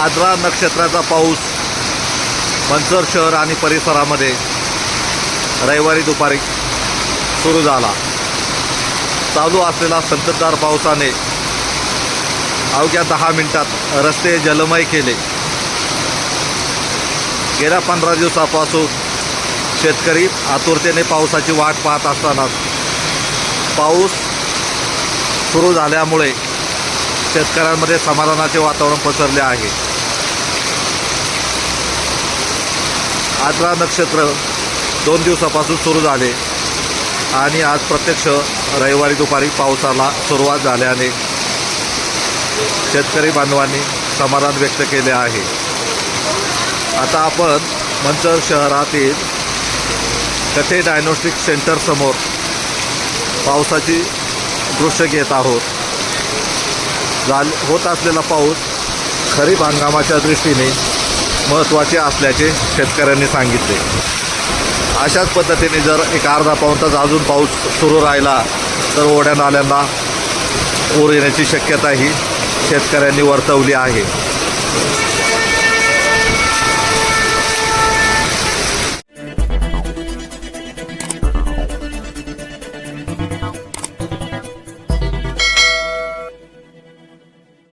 आद्रा नक्षत्राचा पाऊस मंचर शहर आणि परिसरामध्ये रविवारी दुपारी सुरू झाला. चालू असलेला संततधार पावसाने अवघ्या दहा मिनिटात रस्ते जलमय केले. गेल्या पंधरा दिवसापासून शेतकरी आतुरतेने पावसाची वाट पाहत असताना पाऊस सुरू झाल्यामुळे शेतकऱ्यांमध्ये समाधानाचे वातावरण पसरले आहे. आद्रा नक्षत्र दोन दिवसापासून सुरू झाले आणि आज प्रत्यक्ष रविवारी दुपारी पावसाला सुरुवात झाल्याने शेतकरी बांधवांनी समाधान व्यक्त केले आहे. आता आपण मंचर शहरातील कथे डायग्नोस्टिक सेंटरसमोर पावसाची दृश्य घेत आहोत. झाल होत असलेला पाऊस खरीप हंगामाच्या दृष्टीने महत्त्वाचे असल्याचे शेतकऱ्यांनी सांगितले. अशाच पद्धतीने जर एक अर्धा पाऊण तास अजून पाऊस सुरू राहिला तर ओढ्या नाल्यांना पूर येण्याची शक्यताही शेतकऱ्यांनी वर्तवली आहे.